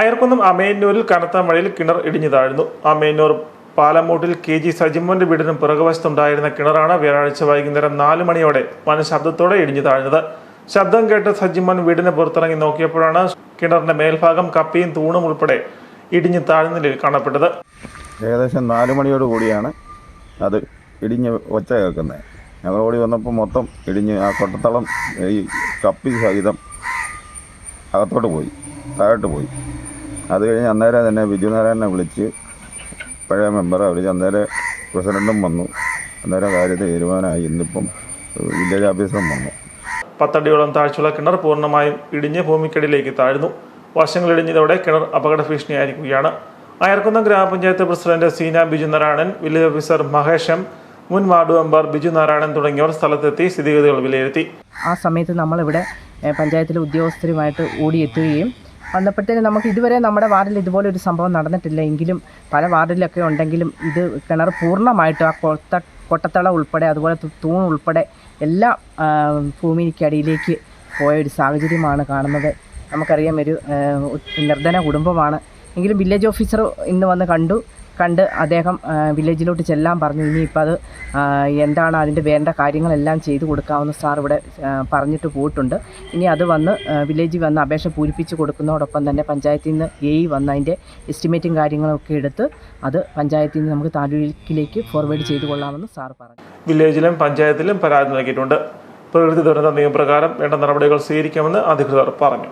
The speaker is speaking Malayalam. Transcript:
അയർക്കുന്നം അമേന്നൂരിൽ കനത്ത മഴയിൽ കിണർ ഇടിഞ്ഞു താഴ്ന്നു. അമേന്നൂർ പാലമൂട്ടിൽ കെ ജി സജിമോന്റെ വീടിന് പിറകുവശത്തുണ്ടായിരുന്ന കിണറാണ് വ്യാഴാഴ്ച വൈകുന്നേരം നാല് മണിയോടെ വനശബ്ദത്തോടെ ഇടിഞ്ഞു താഴ്ന്നത്. ശബ്ദം കേട്ട് സജിമോൻ വീടിന് പുറത്തിറങ്ങി നോക്കിയപ്പോഴാണ് കിണറിന്റെ മേൽഭാഗം കപ്പിയും തൂണും ഉൾപ്പെടെ ഇടിഞ്ഞു താഴ്ന്ന നിലയിൽ കാണപ്പെട്ടത്. ഏകദേശം നാല് മണിയോട് കൂടിയാണ് അത് ഇടിഞ്ഞ് ഒച്ച കേൾക്കുന്നത്. ഞങ്ങൾ ഓടി വന്നപ്പോൾ മൊത്തം ഇടിഞ്ഞ് ആ കൊട്ടത്തളം ഈ കപ്പി സഹിതം അകത്തോട്ട് പോയി താഴോട്ട് പോയി. അത് കഴിഞ്ഞ് അന്നേരം തന്നെ ബിജുനാരായണനെ വിളിച്ച് പഴയ മെമ്പർ വിളിച്ച് അന്നേരം പ്രസിഡന്റും വന്നു. അന്നേരം കാര്യത്തിൽ തീരുമാനമായി. ഇന്നിപ്പം വില്ലേജ് ഓഫീസറും വന്നു. പത്തടിയോളം താഴ്ചയുള്ള കിണർ പൂർണമായും ഇടിഞ്ഞ് ഭൂമിക്കടിയിലേക്ക് താഴ്ന്നു. വർഷങ്ങൾ ഇടിഞ്ഞതോടെ കിണർ അപകട ഭീഷണിയായിരിക്കുകയാണ് അയർക്കുന്നം ഗ്രാമപഞ്ചായത്ത് president Seena Biju Narayanan village officer മഹേഷം മുൻ വാർഡ് മെമ്പർ ബിജു നാരായണൻ തുടങ്ങിയവർ സ്ഥലത്തെത്തി സ്ഥിതിഗതികൾ വിലയിരുത്തി. ആ സമയത്ത് നമ്മളിവിടെ പഞ്ചായത്തിലെ ഉദ്യോഗസ്ഥരുമായിട്ട് ഓടിയെത്തുകയും വന്നപ്പോഴത്തേന് നമുക്ക് ഇതുവരെ നമ്മുടെ വാർഡിൽ ഇതുപോലെ ഒരു സംഭവം നടന്നിട്ടില്ല. എങ്കിലും പല വാർഡിലൊക്കെ ഉണ്ടെങ്കിലും ഇത് കിണർ പൂർണമായിട്ടും ആ കൊത്ത കൊട്ടത്തള ഉൾപ്പെടെ അതുപോലെ തൂൺ ഉൾപ്പെടെ എല്ലാ ഭൂമിക്കടിയിലേക്ക് പോയ ഒരു സാഹചര്യമാണ് കാണുന്നത്. നമുക്കറിയാം ഒരു നിർധന കുടുംബമാണ്. എങ്കിലും വില്ലേജ് ഓഫീസർ ഇന്ന് വന്ന് കണ്ടു. കണ്ട് അദ്ദേഹം വില്ലേജിലോട്ട് ചെല്ലാൻ പറഞ്ഞു. ഇനിയിപ്പോൾ അത് എന്താണ് അതിന്റെ വേണ്ട കാര്യങ്ങളെല്ലാം ചെയ്തു കൊടുക്കാമെന്ന് സാർ ഇവിടെ പറഞ്ഞിട്ട് പോയിട്ടുണ്ട്. ഇനി അത് വന്ന് വില്ലേജിൽ വന്ന് അപേക്ഷ പൂരിപ്പിച്ച് കൊടുക്കുന്നതോടൊപ്പം തന്നെ പഞ്ചായത്തിൽ നിന്ന് എ വന്ന് അതിന്റെ എസ്റ്റിമേറ്റും കാര്യങ്ങളൊക്കെ എടുത്ത് അത് പഞ്ചായത്തിൽ നിന്ന് നമുക്ക് താലൂക്കിലേക്ക് ഫോർവേഡ് ചെയ്തു കൊള്ളാമെന്ന് സാർ പറഞ്ഞു. വില്ലേജിലും പഞ്ചായത്തിലും പരാതി നൽകിയിട്ടുണ്ട്. പ്രകൃതി ദുരന്ത നിയമപ്രകാരം വേണ്ട നടപടികൾ സ്വീകരിക്കാമെന്ന് അധികൃതർ പറഞ്ഞു.